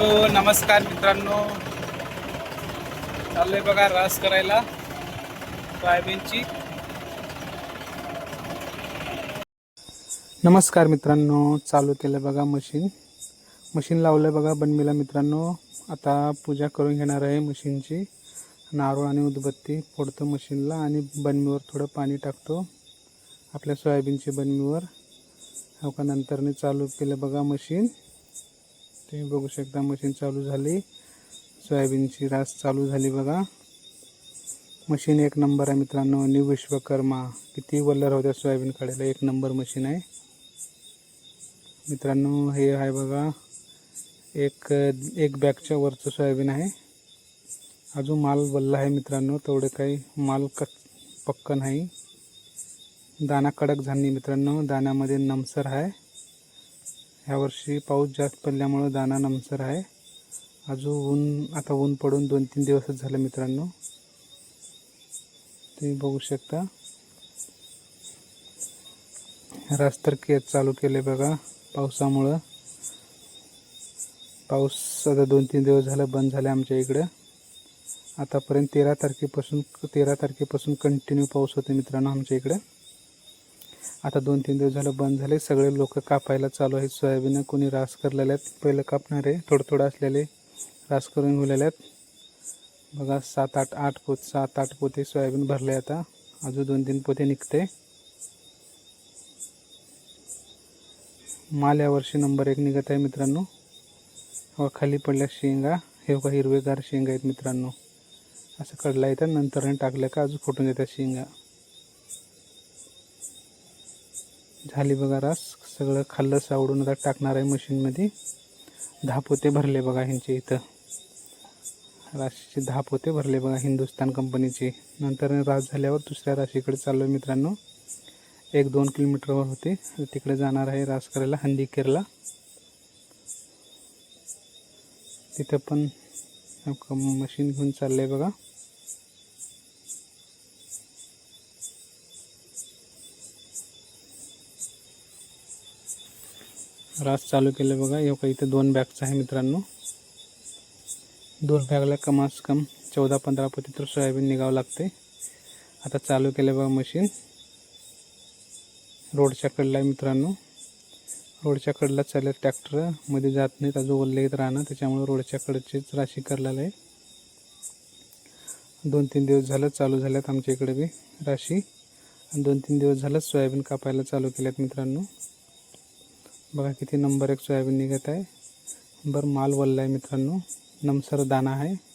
Hello नमस्कार मित्रांनो. चाललंय बघा रास करायला सोयाबीनची. नमस्कार मित्रांनो चालू केलं बघा मशीन. मशीन लावलं बघा बनमीला मित्रांनो. आता पूजा करून घेणार आहे मशीनची. नारळ आणि उदबत्ती फोडतो मशीनला आणि बनमीवर थोडं पाणी टाकतो. आपल्या सोयाबीनच्या बनमीवर हो का नंतरने चालू केलं बघा मशीन. तुम्ही बघू शकता मशीन चालू झाली. सोयाबीनची रास चालू झाली बघा. मशीन एक नंबर आहे मित्रांनो. न्यू विश्वकर्मा. किती वल्लर होत्या सोयाबीन काढायला. एक नंबर मशीन आहे. मित्रांनो हे आहे बघा. एक एक बॅगच्या वरचं सोयाबीन आहे. अजून माल वल्ला आहे मित्रांनो. तेवढे काही माल क पक्क नाही. दाना कडक झाली मित्रांनो. दाण्यामध्ये नमसर आहे. ह्यावर्षी पाऊस जास्त पडल्यामुळं दाना नमसर आहे. अजून ऊन आता ऊन पडून दोन तीन दिवसच झालं मित्रांनो. तुम्ही बघू शकता. रास्तर केस चालू केले बघा पावसामुळं. पाऊस आता दोन तीन दिवस झालं बंद झालं आमच्या इकडं. आतापर्यंत तेरा तारखेपासून तेरा तारखेपासून कंटिन्यू पाऊस होते मित्रांनो आमच्या इकडं. आता दोन तीन दिवस झालं बंद झाले. सगळे लोक कापायला चालू आहेत. सोयाबीन कोणी रास करलेले आहेत. पहिलं कापणारे थोडं थोडं असलेले रास करून घेलेले आहेत. बघा सात आठ आठ पोत सात आठ पोते सोयाबीन भरले आता. अजून दोन तीन पोते निघते. माल यावर्षी नंबर एक निघत आहे मित्रांनो. हवा खाली पडल्या शेंगा. हे बघा हिरवेगार शेंगा आहेत मित्रांनो. असं कडला येतं नंतर टाकलं का अजून फुटून येतात शेंगा. झाली बघा रास. सगळं खाल्लं सावडून आता टाकणार आहे मशीनमध्ये. दहा पोते भरले बघा ह्यांचे इथं. राशीचे दहा पोते भरले बघा हिंदुस्तान कंपनीचे. नंतर रास झाल्यावर दुसऱ्या राशीकडे चाललो आहे मित्रांनो. एक दोन किलोमीटरवर होते. तिकडे जाणार आहे रास करायला हंदीकेरला. तिथं पण मशीन घेऊन चाललं आहे बघा. रास चालू केलं बघा. एवढं इथं दोन बॅगचं आहे मित्रांनो. दोन बॅगला कमास कम चौदा पंधरा पती तर सोयाबीन निघावं लागते. आता चालू केलं बघा मशीन रोडच्या कडला आहे मित्रांनो. रोडच्या कडला चालत ट्रॅक्टरमध्ये जात नाहीत अजून ओल्ले येत राहणं. त्याच्यामुळे रोडच्या कडचीच राशी करलेलं आहे. दोन तीन दिवस झालं चालू झाल्यात आमच्या इकडे बी राशी. आणि दोन तीन दिवस झालं सोयाबीन कापायला चालू केल्यात मित्रांनो. बघा किती नंबर एक सोयाबीन निघत आहे. बरं माल वल्ला आहे मित्रांनो. नमसर दाना आहे.